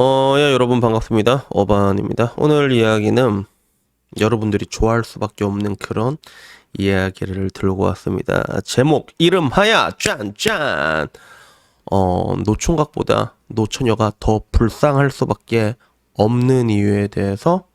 어, 예, 여러분 반갑습니다. 어반입니다. 오늘 이야기는 여러분들이 좋아할 수밖에 없는 그런 이야기를 들고 왔습니다. 제목, 이름 하야, 짠, 짠! 어, 노총각보다 노처녀가 더 불쌍할 수밖에 없는 이유에 대해서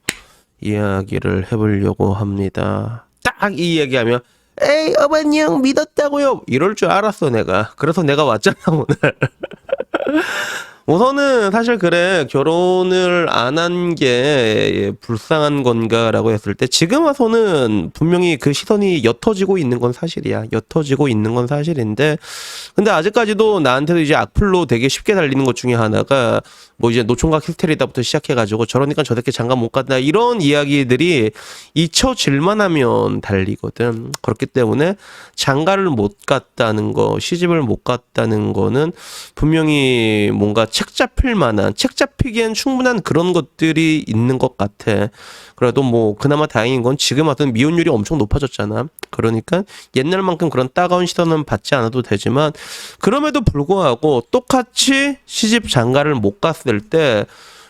이야기를 해보려고 합니다. 딱이 얘기하면, 에이, 어반이 형 믿었다고요! 이럴 줄 알았어, 내가. 그래서 내가 왔잖아, 오늘. 우선은 사실 그래 결혼을 안 한 게 불쌍한 건가라고 했을 때 지금 와서는 분명히 그 시선이 옅어지고 있는 건 사실이야. 옅어지고 있는 건 사실인데 근데 아직까지도 나한테도 이제 악플로 되게 쉽게 달리는 것 중에 하나가 뭐 이제 노총각 히스테리다부터 시작해가지고 저러니까 저 새끼 장가 못 간다 이런 이야기들이 잊혀질만 하면 달리거든. 그렇기 때문에 장가를 못 갔다는 거 시집을 못 갔다는 거는 분명히 뭔가 책 잡힐 만한 책 잡히기엔 충분한 그런 것들이 있는 것 같아. 그래도 뭐 그나마 다행인 건 지금 와서는 미혼율이 엄청 높아졌잖아. 그러니까 옛날만큼 그런 따가운 시선은 받지 않아도 되지만 그럼에도 불구하고 똑같이 시집 장가를 못 갔을 때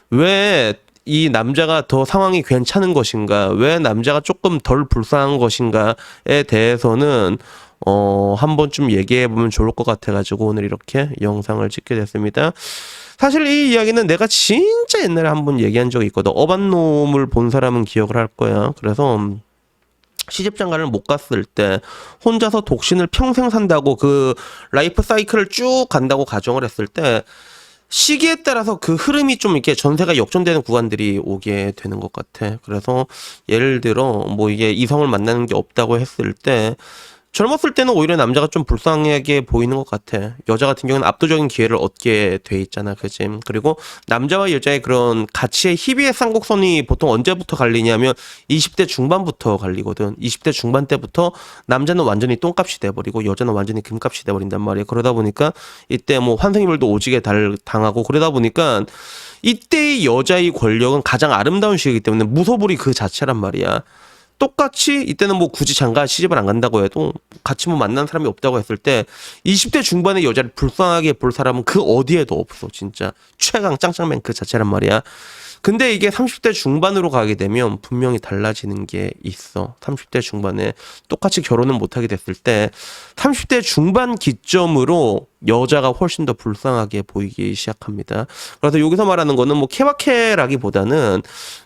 왜 이 남자가 더 상황이 괜찮은 것인가, 왜 남자가 조금 덜 불쌍한 것인가에 대해서는 어, 한 번쯤 얘기해 보면 좋을 것 같아가지고 오늘 이렇게 영상을 찍게 됐습니다. 사실 이 이야기는 내가 진짜 옛날에 한 번 얘기한 적이 있거든. 어반놈을 본 사람은 기억을 할 거야. 그래서 시집장가를 못 갔을 때 혼자서 독신을 평생 산다고 그 라이프 사이클을 쭉 간다고 가정을 했을 때 시기에 따라서 그 흐름이 좀 이렇게 전세가 역전되는 구간들이 오게 되는 것 같아. 그래서 예를 들어 뭐 이게 이성을 만나는 게 없다고 했을 때 젊었을 때는 오히려 남자가 좀 불쌍하게 보이는 것 같아. 여자 같은 경우는 압도적인 기회를 얻게 돼 있잖아, 그지? 그리고 남자와 여자의 그런 가치의 희비의 쌍곡선이 보통 언제부터 갈리냐면 20대 중반부터 갈리거든. 20대 중반 때부터 남자는 완전히 똥값이 돼버리고 여자는 완전히 금값이 돼버린단 말이야. 그러다 보니까 이때 뭐 환생이별도 오지게 달, 당하고 그러다 보니까 이때의 여자의 권력은 가장 아름다운 시기이기 때문에 무소불위 그 자체란 말이야. 똑같이 이때는 뭐 굳이 장가 시집을 안 간다고 해도 같이 뭐 만난 사람이 없다고 했을 때 20대 중반의 여자를 불쌍하게 볼 사람은 그 어디에도 없어 진짜. 최강 짱짱맨 그 자체란 말이야. 근데 이게 30대 중반으로 가게 되면 분명히 달라지는 게 있어. 30대 중반에 똑같이 결혼을 못하게 됐을 때 30대 중반 기점으로 여자가 훨씬 더 불쌍하게 보이기 시작합니다. 그래서 여기서 말하는 거는 뭐 케바케라기보다는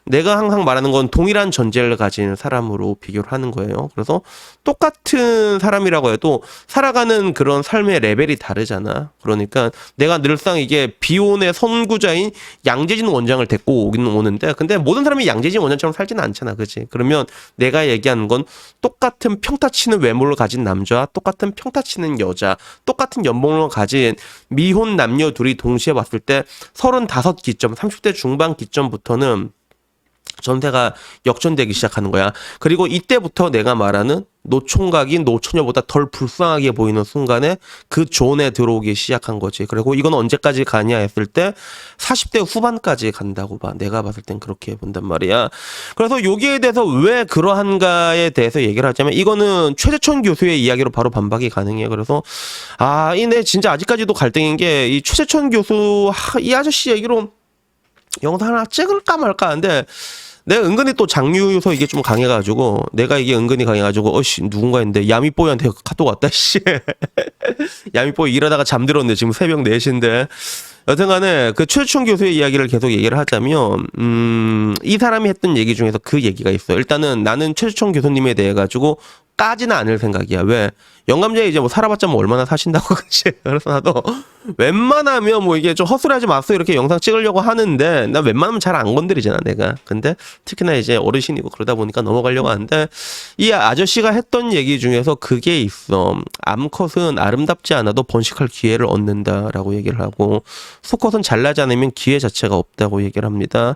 내가 항상 말하는 건 동일한 전제를 가진 사람으로 비교를 하는 거예요. 그래서 똑같은 사람이라고 해도 살아가는 그런 삶의 레벨이 다르잖아. 그러니까 내가 늘상 이게 비혼의 선구자인 양재진 원장을 데리고 오기는 오는데 근데 모든 사람이 양재진 원장처럼 살지는 않잖아. 그지? 그러면 내가 얘기하는 건 똑같은 평타 치는 외모를 가진 남자와 똑같은 평타 치는 여자, 똑같은 연봉을 가진 미혼 남녀 둘이 동시에 봤을 때 35기점, 30대 중반 기점부터는 전세가 역전되기 시작하는 거야. 그리고 이때부터 내가 말하는 노총각인 노처녀보다 덜 불쌍하게 보이는 순간에 그 존에 들어오기 시작한 거지. 그리고 이건 언제까지 가냐 했을 때 40대 후반까지 간다고 봐. 내가 봤을 땐 그렇게 본단 말이야. 그래서 여기에 대해서 왜 그러한가에 대해서 얘기를 하자면 이거는 최재천 교수의 이야기로 바로 반박이 가능해요. 그래서 아, 이내 진짜 아직까지도 갈등인 게 이 최재천 교수 하, 이 아저씨 얘기로 영상 하나 찍을까 말까 하는데 내가 은근히 또 장류 요소 이게 좀 강해가지고 내가 이게 은근히 강해가지고 어씨 누군가 했는데 야미뽀이한테 카톡 왔다 씨. 야미뽀이 일하다가 잠들었네 지금 새벽 4시인데. 여튼간에 그 최충 교수의 이야기를 계속 얘기를 하자면 음이 사람이 했던 얘기 중에서 그 얘기가 있어 요. 일단은 나는 최충 교수님에 대해 가지고 까지는 않을 생각이야. 왜? 영감제 이제 뭐 살아봤자 뭐 얼마나 사신다고 그치? 그래서 나도 웬만하면 뭐 이게 좀 헛소리하지 마세요 이렇게 영상 찍으려고 하는데 나 웬만하면 잘 안 건드리잖아 내가. 근데 특히나 이제 어르신이고 그러다 보니까 넘어가려고 하는데 이 아저씨가 했던 얘기 중에서 그게 있어. 암컷은 아름답지 않아도 번식할 기회를 얻는다라고 얘기를 하고 수컷은 잘나지 않으면 기회 자체가 없다고 얘기를 합니다.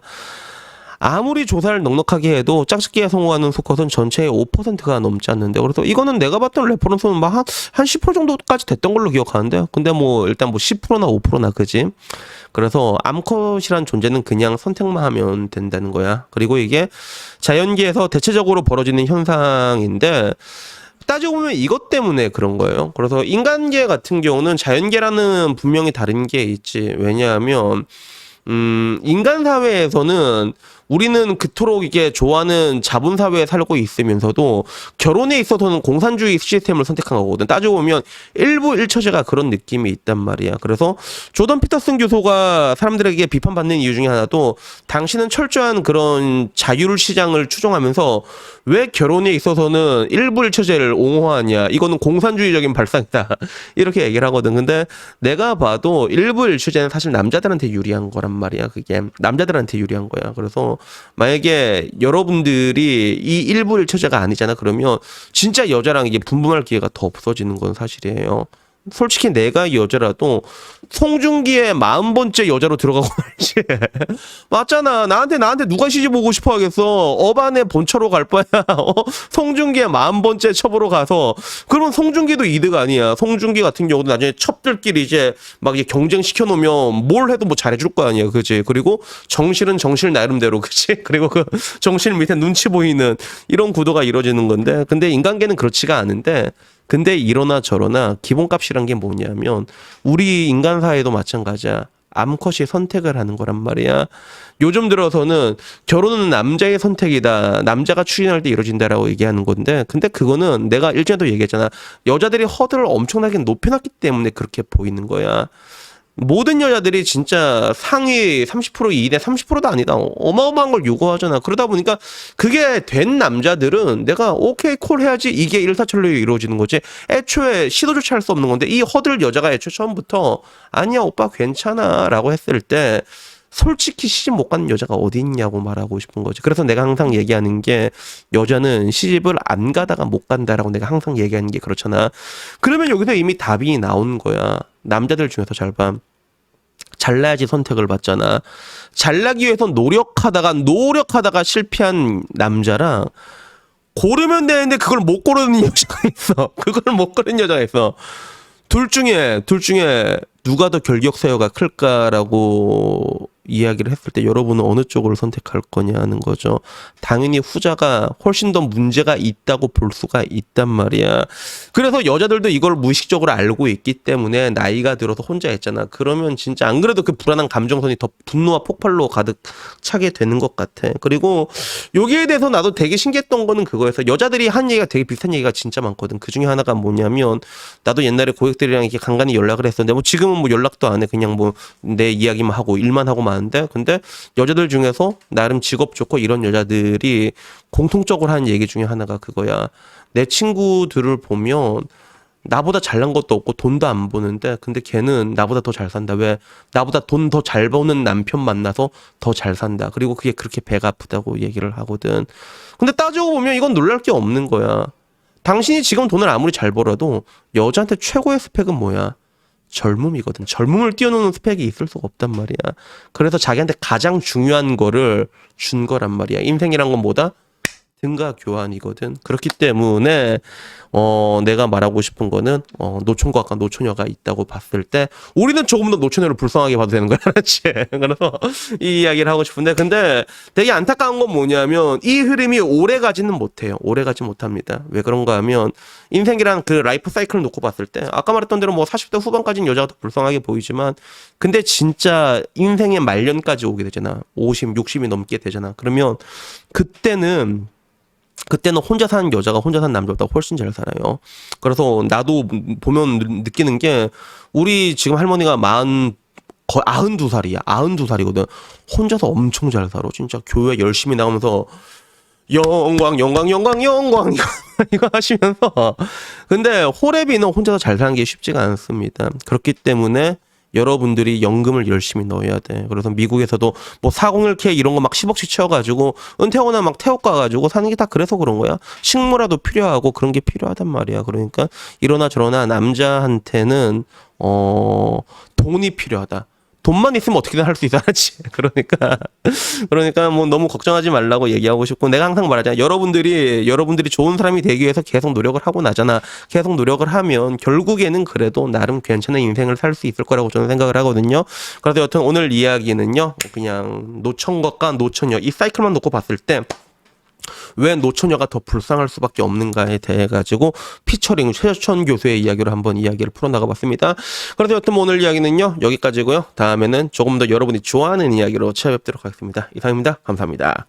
아무리 조사를 넉넉하게 해도 짝짓기에 성공하는 수컷은 전체의 5%가 넘지 않는데 그래서 이거는 내가 봤던 레퍼런스는 막한 한 10% 정도까지 됐던 걸로 기억하는데 근데 뭐 일단 뭐 10%나 5%나 그지 그래서 암컷이란 존재는 그냥 선택만 하면 된다는 거야 그리고 이게 자연계에서 대체적으로 벌어지는 현상인데 따지고 보면 이것 때문에 그런 거예요. 그래서 인간계 같은 경우는 자연계라는 분명히 다른 게 있지. 왜냐하면 음, 인간 사회에서는 우리는 그토록 이게 좋아하는 자본 사회에 살고 있으면서도 결혼에 있어서는 공산주의 시스템을 선택한 거거든. 따지고 보면 일부 일처제가 그런 느낌이 있단 말이야. 그래서 조던 피터슨 교수가 사람들에게 비판받는 이유 중에 하나도 당신은 철저한 그런 자율 시장을 추종하면서 왜 결혼에 있어서는 일부 일처제를 옹호하냐. 이거는 공산주의적인 발상이다. 이렇게 얘기를 하거든. 근데 내가 봐도 일부 일처제는 사실 남자들한테 유리한 거란 말이야. 그게 남자들한테 유리한 거야. 그래서 만약에 여러분들이 이 일부 일 처제가 아니잖아. 그러면 진짜 여자랑 이게 분분할 기회가 더 없어지는 건 사실이에요. 솔직히 내가 여자라도 송중기의 마흔 번째 여자로 들어가고 말지. 맞잖아. 나한테 나한테 누가 시집 오고 싶어 하겠어. 업안의 본처로 갈 바야. 어? 송중기의 마흔 번째 첩으로 가서 그러면 송중기도 이득 아니야. 송중기 같은 경우도 나중에 첩들끼리 이제 막 이제 경쟁 시켜 놓으면 뭘 해도 뭐 잘해줄 거 아니야. 그지? 그리고 정실은 정실 나름대로 그지? 그리고 그 정실 밑에 눈치 보이는 이런 구도가 이루어지는 건데 근데 인간계는 그렇지가 않은데 근데 이러나 저러나 기본값이란 게 뭐냐면 우리 인간 사회도 마찬가지야. 암컷이 선택을 하는 거란 말이야. 요즘 들어서는 결혼은 남자의 선택이다. 남자가 추진할 때 이루어진다라고 얘기하는 건데, 근데 그거는 내가 일전에도 얘기했잖아. 여자들이 허들을 엄청나게 높여놨기 때문에 그렇게 보이는 거야. 모든 여자들이 진짜 상위 30% 이내 30%도 아니다. 어마어마한 걸 요구하잖아. 그러다 보니까 그게 된 남자들은 내가 오케이 콜 해야지 이게 일사천리로 이루어지는 거지. 애초에 시도조차 할 수 없는 건데 이 허들 여자가 애초에 처음부터 아니야 오빠 괜찮아 라고 했을 때 솔직히 시집 못 가는 여자가 어디 있냐고 말하고 싶은 거지. 그래서 내가 항상 얘기하는 게 여자는 시집을 안 가다가 못 간다라고 내가 항상 얘기하는 게 그렇잖아. 그러면 여기서 이미 답이 나온 거야. 남자들 중에서 잘 봐. 잘나야지 선택을 받잖아. 잘나기 위해서 노력하다가 노력하다가 실패한 남자랑 고르면 되는데 그걸 못 고르는 여자가 있어. 그걸 못 고르는 여자가 있어. 둘 중에 둘 중에 누가 더 결격사유가 클까라고 이야기를 했을 때 여러분은 어느 쪽을 선택할 거냐는 거죠. 당연히 후자가 훨씬 더 문제가 있다고 볼 수가 있단 말이야. 그래서 여자들도 이걸 무의식적으로 알고 있기 때문에 나이가 들어서 혼자 했잖아. 그러면 진짜 안 그래도 그 불안한 감정선이 더 분노와 폭발로 가득 차게 되는 것 같아. 그리고 여기에 대해서 나도 되게 신기했던 거는 그거였어. 여자들이 한 얘기가 되게 비슷한 얘기가 진짜 많거든. 그 중에 하나가 뭐냐면 나도 옛날에 고객들이랑 이렇게 간간히 연락을 했었는데 뭐 지금은 뭐 연락도 안 해. 그냥 뭐 내 이야기만 하고 일만 하고 마는데 근데 여자들 중에서 나름 직업 좋고 이런 여자들이 공통적으로 하는 얘기 중에 하나가 그거야. 내 친구들을 보면 나보다 잘난 것도 없고 돈도 안 버는데 근데 걔는 나보다 더 잘 산다. 왜? 나보다 돈 더 잘 버는 남편 만나서 더 잘 산다. 그리고 그게 그렇게 배가 아프다고 얘기를 하거든. 근데 따지고 보면 이건 놀랄 게 없는 거야. 당신이 지금 돈을 아무리 잘 벌어도 여자한테 최고의 스펙은 뭐야? 젊음이거든. 젊음을 뛰어넘는 스펙이 있을 수가 없단 말이야. 그래서 자기한테 가장 중요한 거를 준 거란 말이야. 인생이란 건 뭐다? 등가 교환이거든. 그렇기 때문에 어 내가 말하고 싶은 거는 어 노총과 아까 노처녀가 있다고 봤을 때 우리는 조금 더 노처녀를 불쌍하게 봐도 되는 거야, 알았지? 그래서 이 이야기를 하고 싶은데 근데 되게 안타까운 건 뭐냐면 이 흐름이 오래 가지는 못해요. 오래 가지 못합니다. 왜 그런가 하면 인생이란 그 라이프 사이클을 놓고 봤을 때 아까 말했던 대로 뭐 40대 후반까지는 여자가 더 불쌍하게 보이지만 근데 진짜 인생의 말년까지 오게 되잖아. 50, 60이 넘게 되잖아. 그러면 그때는 그때는 혼자 사는 여자가 혼자 사는 남자보다 훨씬 잘 살아요. 그래서 나도 보면 느- 느끼는 게 우리 지금 할머니가 마흔 거의 아흔 두 살이야. 아흔 두 살이거든. 혼자서 엄청 잘 살아. 진짜 교회 열심히 나가면서 영광 영광 영광 영광 이거 하시면서 근데 호래비는 혼자서 잘 사는 게 쉽지가 않습니다. 그렇기 때문에 여러분들이 연금을 열심히 넣어야 돼. 그래서 미국에서도 뭐 401k 이런 거 막 10억씩 채워가지고 은퇴하거나 막 태국 가가지고 사는 게 다 그래서 그런 거야. 식무라도 필요하고 그런 게 필요하단 말이야. 그러니까 이러나 저러나 남자한테는 어 돈이 필요하다. 돈만 있으면 어떻게든 할 수 있어, 알지? 그러니까, 그러니까 뭐 너무 걱정하지 말라고 얘기하고 싶고, 내가 항상 말하잖아. 여러분들이, 여러분들이 좋은 사람이 되기 위해서 계속 노력을 하고 나잖아. 계속 노력을 하면 결국에는 그래도 나름 괜찮은 인생을 살 수 있을 거라고 저는 생각을 하거든요. 그래서 여튼 오늘 이야기는요, 그냥 노천것과 노처녀, 이 사이클만 놓고 봤을 때, 왜 노처녀가 더 불쌍할 수밖에 없는가에 대해 가지고 피처링 최천 교수의 이야기로 한번 이야기를 풀어나가 봤습니다. 그래서 여튼 오늘 이야기는요 여기까지고요. 다음에는 조금 더 여러분이 좋아하는 이야기로 찾아뵙도록 하겠습니다. 이상입니다. 감사합니다.